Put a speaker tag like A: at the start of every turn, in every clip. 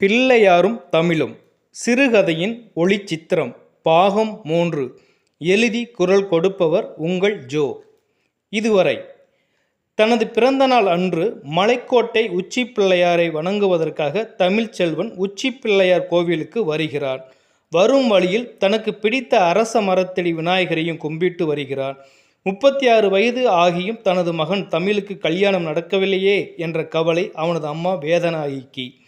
A: பிள்ளையாரும் தமிழும். சிறுகதையின் ஒளிச்சித்திரம். பாகம் மூன்று. எழுதி குரல் கொடுப்பவர் உங்கள் ஜோ. இதுவரை. தனது பிறந்தநாள் அன்று மலைக்கோட்டை உச்சி பிள்ளையாரை வணங்குவதற்காக தமிழ்ச்செல்வன் உச்சி பிள்ளையார் கோவிலுக்கு வருகிறார். வரும் வழியில் தனக்கு பிடித்த அரச மரத்தடி விநாயகரையும் கும்பிட்டு வருகிறார். முப்பத்தி ஆறு வயது ஆகியும் தனது மகன் தமிழுக்கு கல்யாணம் நடக்கவில்லையே என்ற கவலை அவனது அம்மா வேதனாயிக்கி.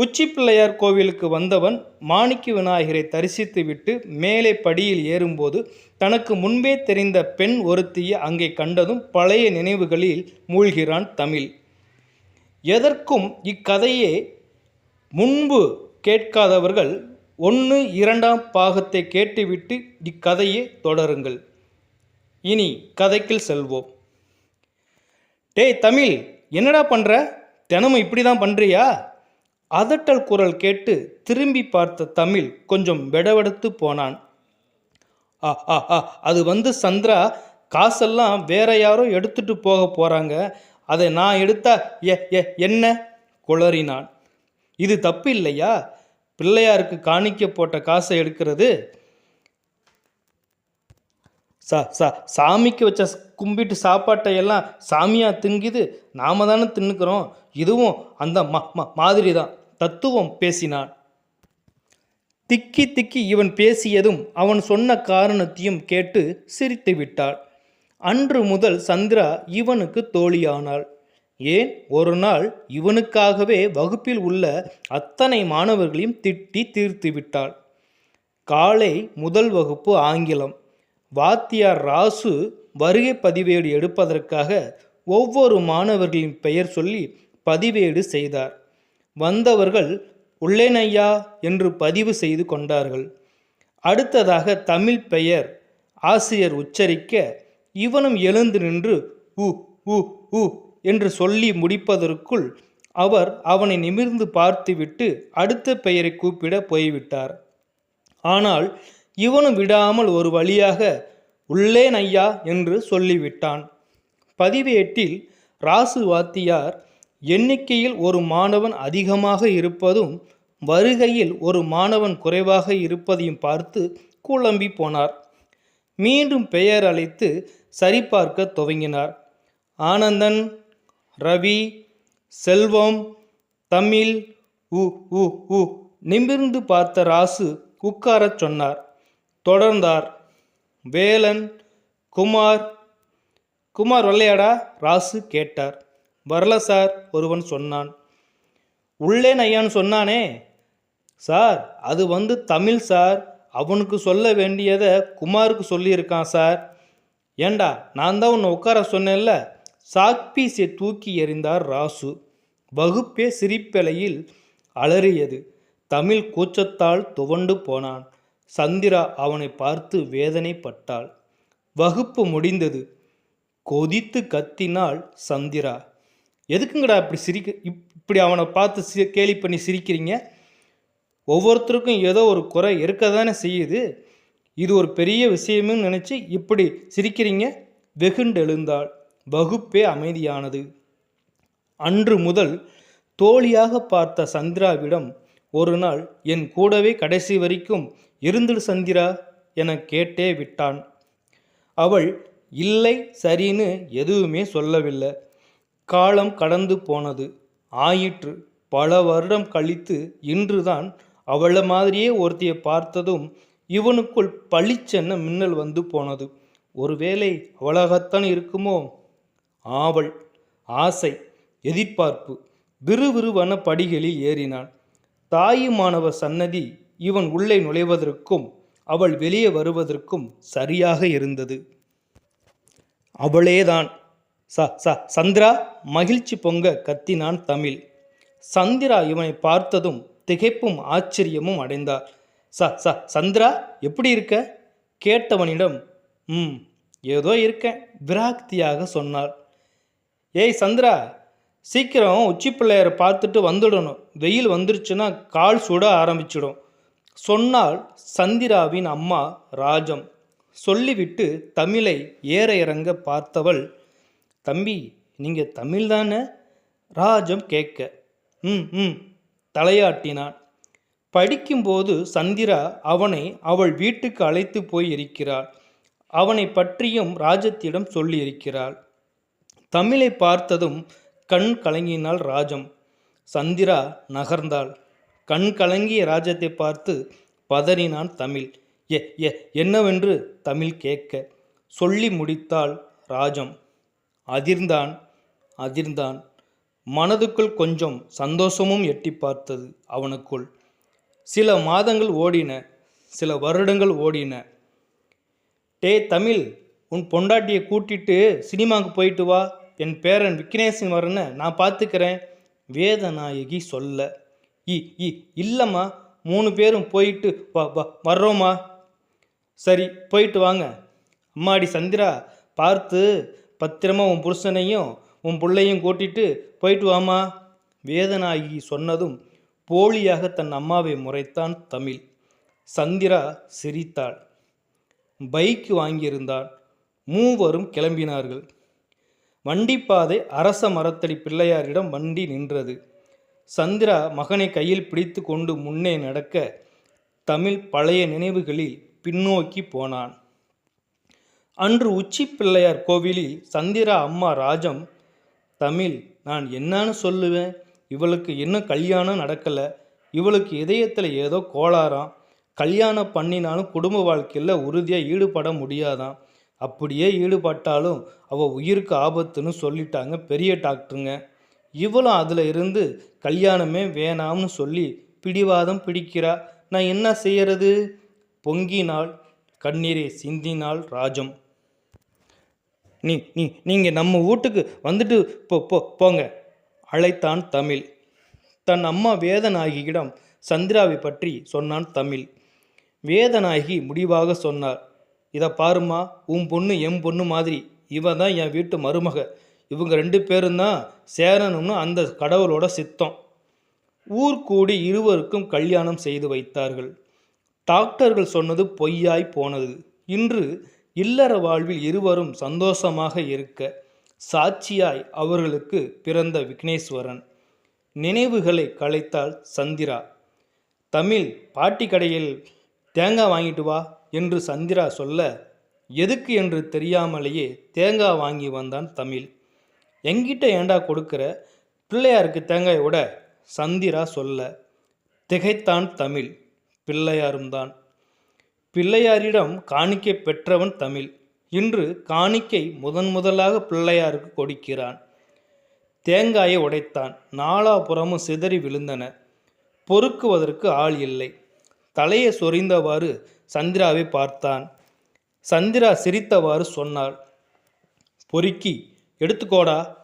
A: உச்சி பிள்ளையார் கோவிலுக்கு வந்தவன் மாணிக்க விநாயகரை தரிசித்துவிட்டு மேலே படியில் ஏறும்போது தனக்கு முன்பே தெரிந்த பெண் ஒருத்தியை அங்கே கண்டதும் பழைய நினைவுகளில் மூழ்கிறான் தமிழ். எதற்கும் இக்கதையே முன்பு கேட்காதவர்கள் ஒன்று இரண்டாம் பாகத்தை கேட்டுவிட்டு இக்கதையை தொடருங்கள். இனி கதைக்குள் செல்வோம். டேய் தமிழ் என்னடா பண்ணுற தினமும் இப்படி தான் பண்ணுறியா அதட்டல் குரல் கேட்டு திரும்பி பார்த்த தமிழ் கொஞ்சம் வெடவெடுத்து போனான். ஆ ஆ ஆ அது வந்து சந்திரா காசெல்லாம் வேற யாரோ எடுத்துட்டு போக போறாங்க. அதை நான் எடுத்தா எ எ என்ன? குளறினான். இது தப்பு இல்லையா? பிள்ளையாருக்கு காணிக்க போட்ட காசை எடுக்கிறது? சா சா சாமிக்கு வச்ச கும்பிட்டு சாப்பாட்டை எல்லாம் சாமியாக திங்குது நாம தானே தின்னுக்கிறோம். இதுவும் அந்த மா- மாதிரி தான் தத்துவம் பேசினான். திக்கி திக்கி இவன் பேசியதும் அவன் சொன்ன காரணத்தையும் கேட்டு சிரித்து விட்டாள். அன்று முதல் சந்திரா இவனுக்கு தோழியானாள். ஏன்? ஒரு நாள் இவனுக்காகவே வகுப்பில் உள்ள அத்தனை மாணவர்களையும் திட்டி தீர்த்து விட்டாள். காலை முதல் வகுப்பு ஆங்கிலம். வாத்தியார் ராசு வருகை பதிவேடு எடுப்பதற்காக ஒவ்வொரு மாணவர்களின் பெயர் சொல்லி பதிவேடு செய்தார். வந்தவர்கள் உள்ளேனையா? என்று பதிவு செய்து கொண்டார்கள். அடுத்ததாக தமிழ் பெயர் ஆசிரியர் உச்சரிக்க இவனும் எழுந்து நின்று உ உ உ என்று சொல்லி முடிப்பதற்குள் அவர் அவனை நிமிர்ந்து பார்த்துவிட்டு அடுத்த பெயரை கூப்பிட போய்விட்டார். ஆனால் இவனும் விடாமல் ஒரு வழியாக உள்ளேன் ஐயா என்று சொல்லிவிட்டான். பதிவேட்டில் ராசு வாத்தியார் எண்ணிக்கையில் ஒரு மாணவன் அதிகமாக இருப்பதும் வருகையில் ஒரு மாணவன் குறைவாக இருப்பதையும் பார்த்து குழம்பி போனார். மீண்டும் பெயர் அழைத்து சரிபார்க்க துவங்கினார். ஆனந்தன் ரவி செல்வம் தமிழ் உ உ உ நிமிர்ந்து பார்த்த ராசு உட்காரச் சொன்னார். தொடர்ந்தார் வேலன் குமார் குமார் வரலையாடா? ராசு கேட்டார். வரல சார் ஒருவன் சொன்னான். உள்ளே நையான்னு சொன்னானே? சார் அது வந்து தமிழ் சார். அவனுக்கு சொல்ல வேண்டியதை குமாருக்கு சொல்லியிருக்கான் சார். ஏண்டா நான் தான் உன்னை உட்கார சொன்னேன்ல? சாக்பீஸை தூக்கி எறிந்தார் ராசு. வகுப்பே சிரிப்பலையில் அலறியது. தமிழ் கூச்சத்தால் துவண்டு போனான். சந்திரா அவனை பார்த்து வேதனைப்பட்டாள். வகுப்பு முடிந்தது. கொதித்து கத்தினாள் சந்திரா. எதுக்குங்கடா இப்படி சிரிக்க இப்- இப்படி அவனை பார்த்து சி கேலி பண்ணி சிரிக்கிறீங்க? ஒவ்வொருத்தருக்கும் ஏதோ ஒரு குறை இருக்க தானே செய்யுது. இது ஒரு பெரிய விஷயம்னு நினச்சி இப்படி சிரிக்கிறீங்க? வெகுண்டு எழுந்தாள். வகுப்பே அமைதியானது. அன்று முதல் தோழியாக பார்த்த சந்திராவிடம் ஒரு நாள் என் கூடவே கடைசி வரைக்கும் இருந்துடு சந்திரா என கேட்டே விட்டான். அவள் இல்லை சரின்னு எதுவுமே சொல்லவில்லை. காலம் கடந்து போனது. ஆயிற்று. பல வருடம் கழித்து இன்றுதான் அவளை மாதிரியே ஒருத்தியை பார்த்ததும் இவனுக்குள் பளிச்சென்ன மின்னல் வந்து போனது. ஒருவேளை அவளாகத்தான் இருக்குமோ? ஆவல். ஆசை. எதிர்பார்ப்பு. விறுவிறுவன படிகளில் ஏறினான் தாயுமானவர் சன்னதி இவன் உள்ளே நுழைவதற்கும் அவள் வெளியே வருவதற்கும் சரியாக இருந்தது. அவளேதான். ச ச சந்திரா மகிழ்ச்சி பொங்க கத்தினான் தமிழ். சந்திரா இவனை பார்த்ததும் திகைப்பும் ஆச்சரியமும் அடைந்தார். ச ச சந்திரா எப்படி இருக்க? கேட்டவனிடம் ம் ஏதோ இருக்கேன் விராக்தியாக சொன்னாள் ஏய் சந்திரா சீக்கிரம் உச்சி பிள்ளையரை பார்த்துட்டு வந்துடணும். வெயில் வந்துருச்சுன்னா கால் சுட ஆரம்பிச்சிடும் சொன்னால் சந்திராவின் அம்மா ராஜம். சொல்லிவிட்டு தமிழை ஏற இறங்க பார்த்தவள் தம்பி நீங்கள் தமிழ் தானே ராஜம் கேட்க. ம் ம் தலையாட்டினான். படிக்கும்போது சந்திரா அவனை அவள் வீட்டுக்கு அழைத்து போய் இருக்கிறாள். அவனை பற்றியும் ராஜத்திடம் சொல்லியிருக்கிறாள் தமிழை பார்த்ததும் கண் கலங்கினாள் ராஜம். சந்திரா நகர்ந்தாள். கண் கலங்கிய ராஜத்தை பார்த்து பதறினான் தமிழ். எ எ என்னவென்று தமிழ் கேட்க. சொல்லி முடித்தாள் ராஜம். அதிர்ந்தான் அதிர்ந்தான். மனதுக்குள் கொஞ்சம் சந்தோஷமும் எட்டி பார்த்தது அவனுக்குள். சில மாதங்கள் ஓடின சில வருடங்கள் ஓடின. டே தமிழ் உன் பொண்டாட்டியை கூட்டிட்டு சினிமாவுக்கு போயிட்டு வா. என் பேரன் விக்னேசன் வரன்னு நான் பார்த்துக்கிறேன். வேதநாயகி சொல்ல இ இ இல்லைம்மா மூணு பேரும் போயிட்டு வா வா வர்றோம்மா. சரி போயிட்டு வாங்க. அம்மாடி சந்திரா பார்த்து பத்திரமா உன் புருஷனையும் உன் பிள்ளையும் கூட்டிட்டு போயிட்டு வாமா. வேதநாயகி சொன்னதும் போலியாக தன் அம்மாவை முறைத்தான் தமிழ். சந்திரா சிரித்தாள். பைக் வாங்கியிருந்தாள். மூவரும் கிளம்பினார்கள். வண்டிப்பாதை அரச மரத்தடி பிள்ளையாரிடம் வண்டி நின்றது. சந்திரா மகனை கையில் பிடித்து கொண்டு முன்னே நடக்க தமிழ் பழைய நினைவுகளில் பின்னோக்கி போனான். அன்று உச்சி பிள்ளையார் கோவிலில் சந்திரா அம்மா ராஜம் தமிழ் நான் என்னன்னு சொல்லுவேன். இவளுக்கு இன்னும் கல்யாணம் நடக்கலை? இவளுக்கு இதயத்தில் ஏதோ கோளாறாம். கல்யாணம் பண்ணினாலும் குடும்ப வாழ்க்கையில் உறுதியாக ஈடுபட முடியாதாம். அப்படியே ஈடுபட்டாலும் அவள் உயிருக்கு ஆபத்துன்னு சொல்லிட்டாங்க பெரிய டாக்டருங்க. இவளும் அதில் இருந்து கல்யாணமே வேணாம்னு சொல்லி பிடிவாதம் பிடிக்கிறா. நான் என்ன செய்யறது? பொங்கினால் கண்ணீரை சிந்தினால் ராஜம். நீ நீ நீங்கள் நம்ம வீட்டுக்கு வந்துட்டு போ போ போங்க. அழைத்தான் தமிழ். தன் அம்மா வேதநாயகியிடம் சந்திராவை பற்றி சொன்னான் தமிழ். வேதநாயகி முடிவாக சொன்னார். இதை பாருமா உன் பொண்ணு என் பொண்ணு மாதிரி. இவ தான் என் வீட்டு மருமக. இவங்க ரெண்டு பேரும் தான் சேரணும்னு அந்த கடவுளோட சித்தம். ஊர் கூடி இருவருக்கும் கல்யாணம் செய்து வைத்தார்கள். டாக்டர்கள் சொன்னது பொய்யாய் போனது. இன்று இல்லற வாழ்வில் இருவரும் சந்தோஷமாக இருக்க சாட்சியாய் அவர்களுக்கு பிறந்த விக்னேஸ்வரன். நினைவுகளை கலைத்தாள் சந்திரா. தமிழ் பாட்டி கடையில் தேங்காய் வாங்கிட்டு வா என்று சந்திரா சொல்ல எதுக்கு என்று தெரியாமலேயே தேங்காய் வாங்கி வந்தான் தமிழ். எங்கிட்ட ஏண்டா கொடுக்கிற? பிள்ளையாருக்கு தேங்காய் விட சந்திரா சொல்ல திகைத்தான் தமிழ். பிள்ளையாரும் தான். பிள்ளையாரிடம் காணிக்கை பெற்றவன் தமிழ். இன்று காணிக்கை முதன் முதலாக பிள்ளையாருக்கு கொடுக்கிறான். தேங்காயை உடைத்தான். நாலாபுறமும் சிதறி விழுந்தன. பொறுக்குவதற்கு ஆள் இல்லை. தலையை சொறிந்தவாறு சந்திராவை பார்த்தான். சந்திரா சிரித்தவாறு சொன்னாள் பொறுக்கி எடுத்துக்கோடா.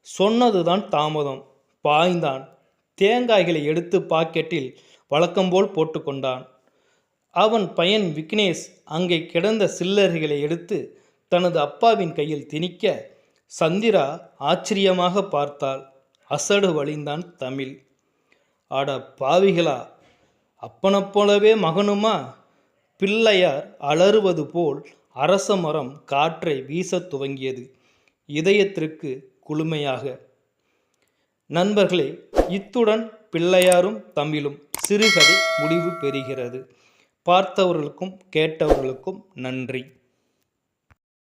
A: சொன்னதுதான் தாமதம். பாய்ந்தான். தேங்காய்களை எடுத்து பாக்கெட்டில் வழக்கம்போல் போட்டுக்கொண்டான். அவன் பையன் விக்னேஷ் அங்கே கிடந்த சில்லறைகளை எடுத்து தனது அப்பாவின் கையில் திணிக்க சந்திரா ஆச்சரியமாக பார்த்தாள். அசடு வழிந்தான் தமிழ். அட பாவிகளா அப்பனைப் போலவே மகனுமா? பிள்ளையார் அலறுவது போல் அரச மரம் காற்றை வீசத் துவங்கியது. இதயத்திற்கு குளுமையாக. நண்பர்களே இத்துடன் பிள்ளையாரும் தமிழும் சிறுகதை முடிவு பெறுகிறது. பார்த்தவர்களுக்கும் கேட்டவர்களுக்கும் நன்றி.